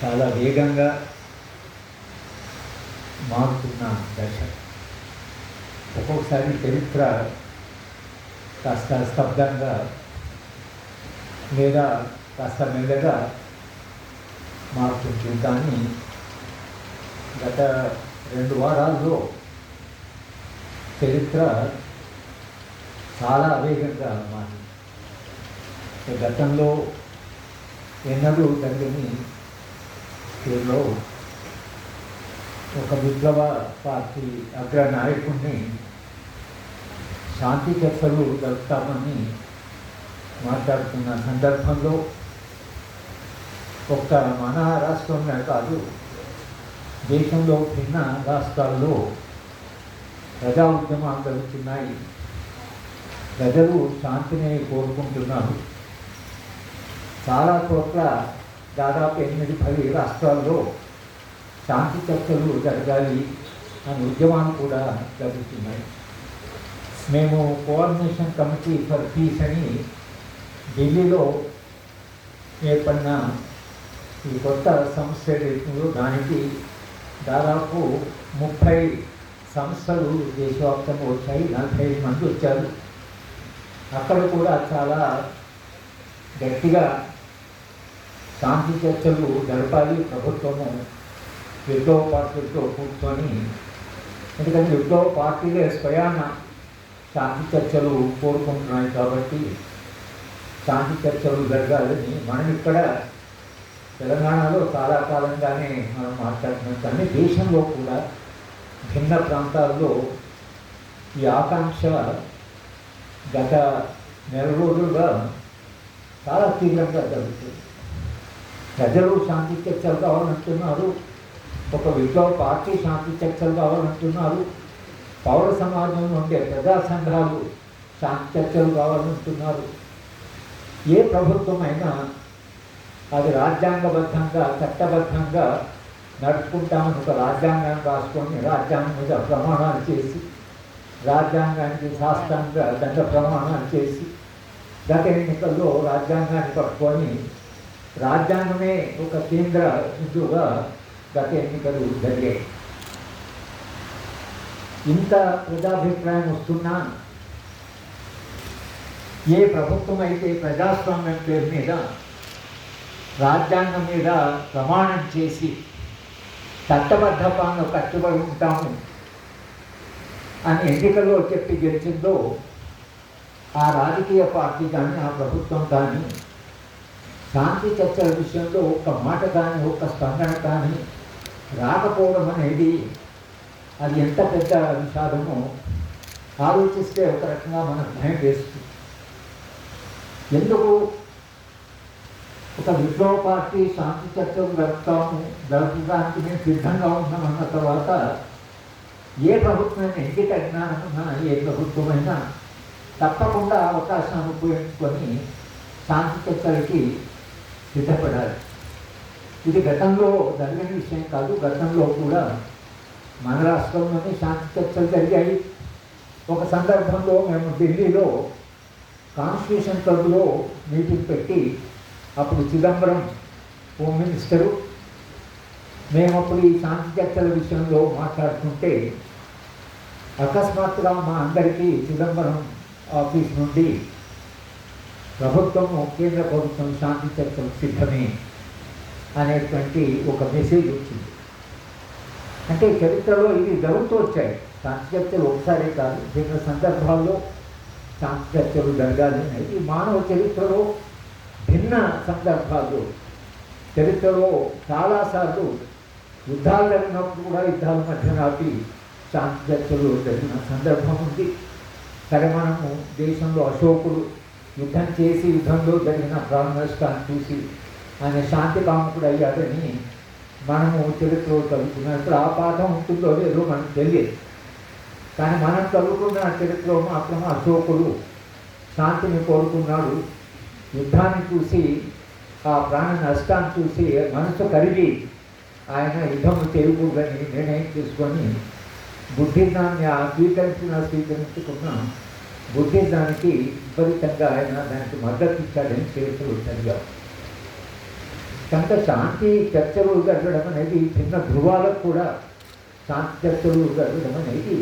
చాలా వేగంగా మారుతున్న దశ ఒక్కొక్కసారి చరిత్ర కాస్త స్తబ్దంగా లేదా కాస్త మెల్లగా మారుతుంది కానీ గత రెండు వారాల్లో చరిత్ర చాలా వేగంగా మారింది. గతంలో ఎన్నడూ జరిగిని తీరులో ఒక విప్లవ పార్టీ అగ్ర నాయకుడిని శాంతి చర్చలు జరుపుతామని మాట్లాడుతున్న సందర్భంలో ఒక్క మన రాష్ట్రంలో కాదు దేశంలో భిన్న రాష్ట్రాల్లో ప్రజా ఉద్యమాలు జరుగుతున్నాయి. ప్రజలు శాంతిని కోరుకుంటున్నారు. చాలా చోట్ల దాదాపు ఎనిమిది పది రాష్ట్రాల్లో శాంతి చర్చలు జరగాలి అని ఉద్యమాలు కూడా జరుగుతున్నాయి. మేము కోఆర్డినేషన్ కమిటీ ఫర్ పీస్ అని ఢిల్లీలో ఏర్పడిన ఈ కొత్త సంస్థ ఏదైతుందో దానికి దాదాపు ముప్పై సంస్థలు దేశవ్యాప్తంగా వచ్చాయి నలభై ఐదు మంది వచ్చారు. అక్కడ కూడా చాలా గట్టిగా శాంతి చర్చలు జరపాలి ప్రభుత్వము విప్లవ పార్టీలతో కూర్చొని ఎందుకంటే విప్లవ పార్టీలే స్వయాన శాంతి చర్చలు కోరుకుంటున్నాయి కాబట్టి శాంతి చర్చలు జరగాలని మనం ఇక్కడ తెలంగాణలో చాలా కాలంగానే మనం మాట్లాడుతున్నాం. కానీ దేశంలో కూడా భిన్న ప్రాంతాల్లో ఈ ఆకాంక్ష గత నెల రోజులుగా చాలా తీవ్రంగా జరుగుతుంది. ప్రజలు శాంతి చర్చలు కావాలంటున్నారు ఒక విప్లవ పార్టీ శాంతి చర్చలు కావాలంటున్నారు పౌర సమాజంలో ఉండే ప్రజా సంఘాలు శాంతి చర్చలు కావాలంటున్నారు ఏ ప్రభుత్వమైనా అది రాజ్యాంగబద్ధంగా చట్టబద్ధంగా నడుపుకుంటామని ఒక రాజ్యాంగాన్ని రాసుకొని రాజ్యాంగం మీద ప్రమాణాలు చేసి రాజ్యాంగానికి శాస్త్రంగా దండ ప్రమాణాలు చేసి గత ఎన్నికల్లో రాజ్యాంగాన్ని పట్టుకొని రాజ్యాంగమే ఒక కేంద్ర బిందువుగా గత ఎన్నికలు జరిగాయి. ఇంత ప్రజాభిప్రాయం వస్తున్నా ఏ ప్రభుత్వం అయితే ప్రజాస్వామ్యం పేరు మీద రాజ్యాంగం మీద ప్రమాణం చేసి చట్టబద్ధ పాలన కట్టుబడి ఉంటాము అని ఎన్నికల్లో చెప్పి గెలిచిందో ఆ రాజకీయ పార్టీ కానీ ఆ ప్రభుత్వం కానీ శాంతి చర్చల విషయంలో ఒక్క మాట కానీ ఒక్క స్పందన కానీ రాకపోవడం అనేది అది ఎంత పెద్ద విషాదమో ఆలోచిస్తే ఒక రకంగా మనకు భయం వేస్తుంది. ఎందుకు? ఒక విప్లవ పార్టీ శాంతి చర్చలు జరుపుతాము జరపడానికి మేము సిద్ధంగా ఉన్నామన్న తర్వాత ఏ ప్రభుత్వమైనా ఎన్నిక జ్ఞానమున్నా ఏ ప్రభుత్వమైనా తప్పకుండా అవకాశాన్ని ఉపయోగించుకొని శాంతి చర్చలకి సిద్ధపడాలి. ఇది గతంలో జరిగిన విషయం కాదు గతంలో కూడా మన రాష్ట్రంలోనే శాంతి చర్చలు జరిగాయి. ఒక సందర్భంలో మేము ఢిల్లీలో కాన్స్టిట్యూషన్ క్లబ్లో మీటింగ్ పెట్టి అప్పుడు చిదంబరం హోమ్ మినిస్టరు మేము అప్పుడు ఈ శాంతి చర్చల విషయంలో మాట్లాడుతుంటే అకస్మాత్తుగా మా అందరికీ చిదంబరం ఆఫీస్ నుండి ప్రభుత్వము కేంద్ర ప్రభుత్వం శాంతి చర్చలు సిద్ధమే అనేటువంటి ఒక మెసేజ్ వచ్చింది. అంటే చరిత్రలో ఇది జరుగుతూ వచ్చాయి. శాంతి చర్చలు ఒకసారి కాదు భిన్న సందర్భాల్లో శాంతి చర్చలు జరగాలి ఇది మానవ చరిత్రలో భిన్న సందర్భాలు చరిత్రలో చాలాసార్లు యుద్ధాలు జరిగినప్పుడు కూడా యుద్ధాల మధ్య నాటి శాంతి చర్చలు జరిగిన సందర్భం ఉంది. సరే మనము దేశంలో అశోకుడు యుద్ధం చేసి యుద్ధంలో జరిగిన ప్రాణ నష్టాన్ని చూసి ఆయన శాంతి కాముకుడు అయ్యాడని మనము చరిత్రలో చదువుకున్నాం. ఇప్పుడు ఆ పాఠం ఉంటుందో లేదో మనకు తెలియదు. కానీ మనం చదువుకున్న చరిత్రలో మాత్రం అశోకుడు శాంతిని కోరుకున్నాడు. యుద్ధాన్ని చూసి ఆ ప్రాణ నష్టాన్ని చూసి మనసు కరిగి ఆయన యుద్ధం చేయకూడదని నిర్ణయం తీసుకొని బుద్ధిజ్ఞాన్ని ఆ స్వీకరించిన స్వీకరించుకున్న బుద్ధిజానికి విపరీతంగా ఆయన దానికి మద్దతు ఇచ్చాడని చరిత్రలు సరిగా కనుక శాంతి చర్చలు జరగడం అనేది చిన్న ధృవాలకు కూడా శాంతి చర్చలు జరగడం అనేది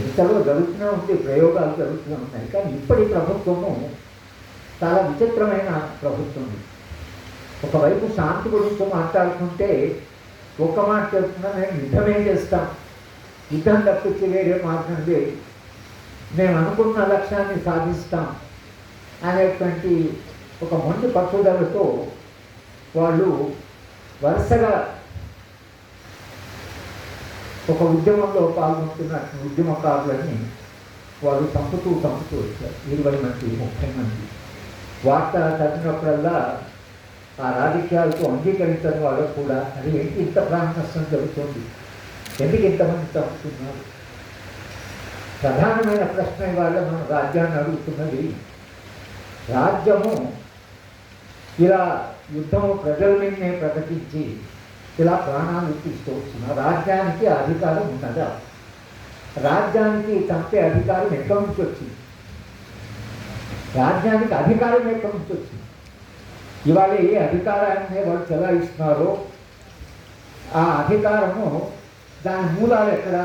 ఎంతలో జరుగుతూనే ఉంది ప్రయోగాలు జరుగుతూనే ఉన్నాయి. కానీ ఇప్పటి ప్రభుత్వము చాలా విచిత్రమైన ప్రభుత్వం ఒకవైపు శాంతి గురించి మాట్లాడుకుంటే ఒక్క మాట చెప్తున్నా మేము యుద్ధమే చేస్తాం? యుద్ధం తప్పించి వేరే మార్గం లేదు. మేము అనుకున్న లక్ష్యాన్ని సాధిస్తాం అనేటువంటి ఒక మొండి పట్టుదలతో వాళ్ళు వరుసగా ఒక ఉద్యమంలో పాల్గొంటున్న ఉద్యమకారులని వాళ్ళు చంపుతూ చంపుతూ వచ్చారు. ఇరవై మంది ముప్పై మంది. వార్త చదివినప్పుడల్లా ఆ రాజకీయాలకు అంగీకరించని వాళ్ళు కూడా అది ఏంటి ఇంత ప్రాణ నష్టం జరుగుతుంది. ఎందుకు ఇంతమంది చంపుతున్నారు? ప్రధానమైన ప్రశ్న ఇవాళ మనం రాజ్యాన్ని అడుగుతున్నది రాజ్యము ఇలా యుద్ధము ప్రజల మీదనే ప్రకటించి ఇలా ప్రాణాలు తీస్తూ వస్తున్న రాజ్యానికి అధికారం ఉన్నదా రాజ్యానికి చంపే అధికారం ఎక్కడి నుంచి వచ్చింది రాజ్యానికి అధికారం ఎక్కడి నుంచి వచ్చింది ఇవాళ ఏ అధికారాన్ని వాళ్ళు చెలాయిస్తున్నారో ఆ అధికారము దాని మూలాలు ఎక్కడ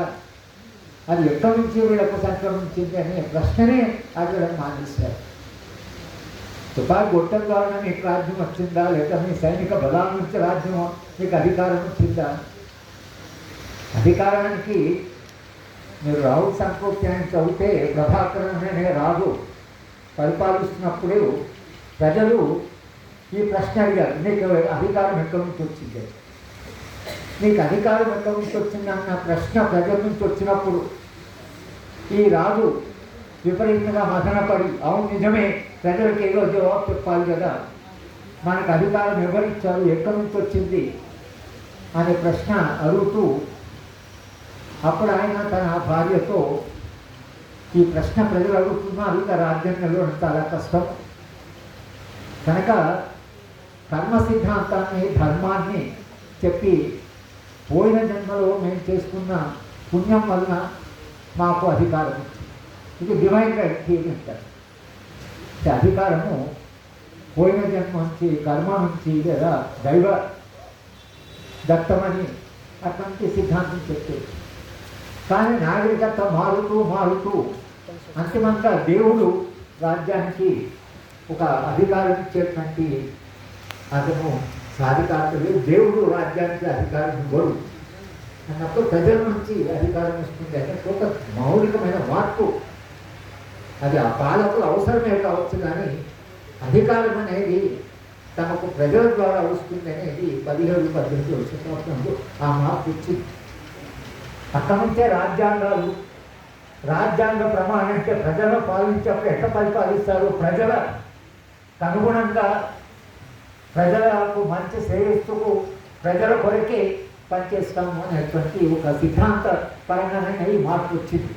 అది ఎక్కడి నుంచి వీళ్ళకు సంక్రమించింది అనే ప్రశ్ననే అడగడం మానేశారు. తుపాకి గొట్టం ద్వారా మీకు రాజ్యం వచ్చిందా? లేక మీ సైనిక బలాల నుంచి రాజ్యం మీకు అధికారం వచ్చిందా? అధికారానికి మీరు రాహుల్ సంకృత్యాన్ని చదివితే ప్రభాకరన్ అనే రాజు పరిపాలిస్తున్నప్పుడు ప్రజలు ఈ ప్రశ్న అడిగారు. నీకు అధికారం ఎక్కడి నుంచి వచ్చింది? నీకు అధికారం ఎక్కడి నుంచి వచ్చిందన్న ప్రశ్న ప్రజల నుంచి వచ్చినప్పుడు ఈ రాజు విపరీతంగా మదనపడి అవును నిజమే ప్రజలకు ఏదో జవాబు చెప్పాలి కదా. మనకు అధికారం ఎవరిచ్చారు ఎక్కడి నుంచి వచ్చింది? అనే ప్రశ్న అడుగుతూ అప్పుడు ఆయన తన భార్యతో ఈ ప్రశ్న ప్రజలు అడుగుతున్నారు ఇక రాజ్యాంగంలో చాలా కష్టం. కనుక కర్మ సిద్ధాంతాన్ని ధర్మాన్ని చెప్పి పోయిన జన్మలో మేము చేసుకున్న పుణ్యం వలన మాకు అధికారం ఇది డివైన్ రైట్ అంటే అధికారము పోయిన జన్మ నుంచి కర్మ నుంచి లేదా దైవ దత్తమని అటువంటి సిద్ధాంతం చెప్పేది. కానీ నాగరికత మారుతూ మారుతూ అంతిమంగా దేవుడు రాజ్యానికి ఒక అధికారం ఇచ్చేటువంటి అతను సాధికారుడు దేవుడు రాజ్యానికి అధికారం ఇవ్వడు. అన్నప్పుడు ప్రజల నుంచి అధికారం ఇస్తుంది అంటే ఒక మౌలికమైన మార్పు. అది ఆ పాలకులు అవసరమే కావచ్చు కానీ అధికారం అనేది తమకు ప్రజల ద్వారా వస్తుంది అనేది పదిహేడు పద్దెనిమిది వచ్చిన సంవత్సరంలో ఆ మార్పు వచ్చింది. అక్కడి నుంచే రాజ్యాంగాలు రాజ్యాంగ ప్రమాణం అంటే ప్రజలను పాలించేప్పుడు ఎట్లా పరిపాలిస్తారు ప్రజల అనుగుణంగా ప్రజలకు మంచి శ్రేయస్సుకు ప్రజల కొరకే పనిచేస్తాము అనేటువంటి ఒక సిద్ధాంత పరంగానే ఈ మార్పు వచ్చింది.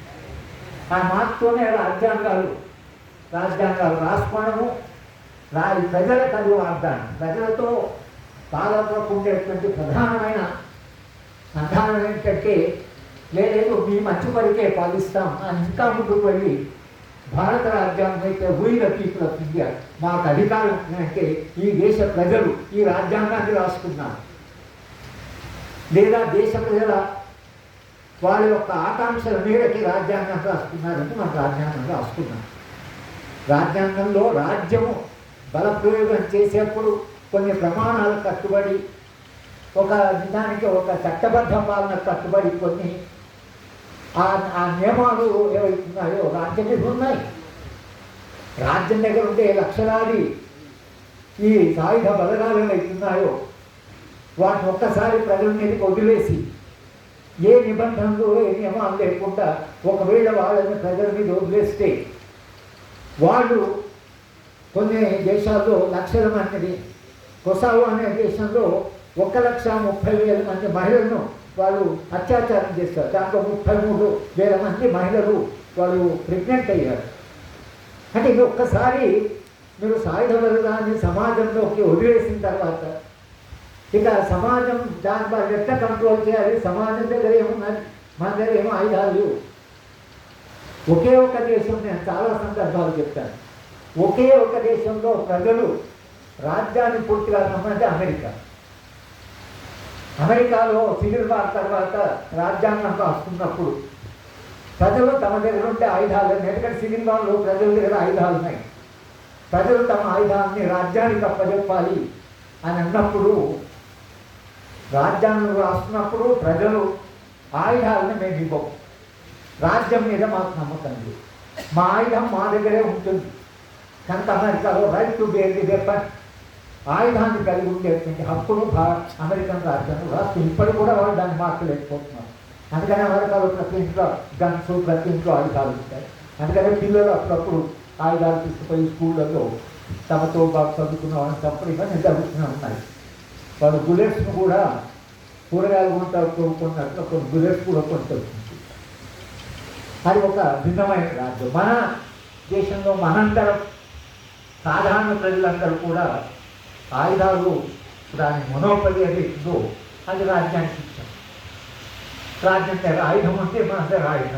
ఆ మార్పుతోనే రాజ్యాంగాలు రాజ్యాంగాలు రాసుకోవడము రా ప్రజల కలిగి వాగ్దానం ప్రజలతో పాలకులకు ఉండేటువంటి ప్రధానమైన సంధానం ఏంటంటే లేదు మీ మంచి కొరికే పాలిస్తాం అని ఇంకా ముందుకు వెళ్ళి భారత రాజ్యాంగం అయితే we the people of India మాకు అధికారం అంటే ఈ దేశ ప్రజలు ఈ రాజ్యాంగాన్ని రాసుకున్నారు. లేదా దేశ ప్రజల వాళ్ళ యొక్క ఆకాంక్షల మేరకి రాజ్యాంగం రాసుకున్నారంటే మనం రాజ్యాంగం రాసుకున్నాం రాజ్యాంగంలో రాజ్యము బలప్రయోగం చేసేప్పుడు కొన్ని ప్రమాణాలు కట్టుబడి ఒక దానికి ఒక చట్టబద్ధ పాలన కట్టుబడి కొన్ని ఆ ఆ నియమాలు ఏవైతున్నాయో రాజ్యం దగ్గర ఉన్నాయి. రాజ్యం దగ్గర ఉండే లక్షలాది ఈ సాయుధ బలగాలు ఏవైతున్నాయో వాటిని ఒక్కసారి ప్రజల మీదకి వదిలేసి ఏ నిబంధనలు ఏ నియమాలు లేకుండా ఒకవేళ వాళ్ళని ప్రజల మీద వదిలేస్తే వాళ్ళు కొన్ని దేశాల్లో లక్షల మందిని కొసావు అనే దేశంలో ఒక లక్ష ముప్పై వేల మంది మహిళలను వాళ్ళు అత్యాచారం చేస్తారు. దాంట్లో ముప్పై మూడు వేల మంది మహిళలు వాళ్ళు ప్రెగ్నెంట్ అయ్యారు. అంటే ఇది ఒక్కసారి మీరు సాయుధ బలగాన్ని సమాజంలోకి వదిలేసిన తర్వాత ఇక సమాజం దాని వాళ్ళు ఎట్లా కంట్రోల్ చేయాలి? సమాజం దగ్గర ఏమున్నది? మన దగ్గర ఏమో ఆయుధాలు ఒకే ఒక దేశం నేను చాలా సందర్భాలు చెప్తాను. ఒకే ఒక దేశంలో ప్రజలు రాజ్యాన్ని పూర్తిగా నమ్మంటే అమెరికా. అమెరికాలో సివిల్ వార్ తర్వాత రాజ్యాంగం రాస్తున్నప్పుడు ప్రజలు తమ దగ్గర ఉండే ఆయుధాలు ఎందుకంటే సివిల్ వార్లో ప్రజల దగ్గర ఆయుధాలు ఉన్నాయి. ప్రజలు తమ ఆయుధాలని రాజ్యానికి అప్పచెప్పాలి అని అన్నప్పుడు రాజ్యాంగం రాస్తున్నప్పుడు ప్రజలు ఆయుధాలను మేము ఇవ్వం. రాజ్యం మీద మాకు నమ్మకం లేదు. మా ఆయుధం మా దగ్గరే ఉంటుంది. కనుక అమెరికాలో right to bear the weapon ఆయుధాన్ని కలిగి ఉండేటువంటి హక్కును భా అమెరికన్ రాజ్యాంగం రాష్ట్రం ఇప్పటికి కూడా వాళ్ళు దాన్ని మార్చలేకపోతున్నారు అందుకని అమెరికాలో ప్రతి ఇంట్లో గన్స్ ప్రతి ఇంట్లో ఆయుధాలు ఉంటాయి. అందుకని పిల్లలు అప్పుడప్పుడు ఆయుధాలు తీసుకుపోయి స్కూళ్ళలో తమతో బాగా చదువుకున్న వాళ్ళని తప్పుడు ఇవన్నీ జరుగుతూనే ఉన్నాయి. వాళ్ళు బుల్లెట్స్ను కూడా కూరగాయలు కొంటారు కొనుక్కున్నట్లు కొన్ని బుల్లెట్స్ కూడా కొంటారు అది ఒక భిన్నమైన రాజ్యం. మన దేశంలో మనందరం సాధారణ ప్రజలందరూ కూడా ఆయుధాలు దాని మనోపలి అది ఉందో అది రాజ్యానికి ఇచ్చాం. రాజ్యం దగ్గర ఆయుధం అంటే మన దగ్గర ఆయుధం.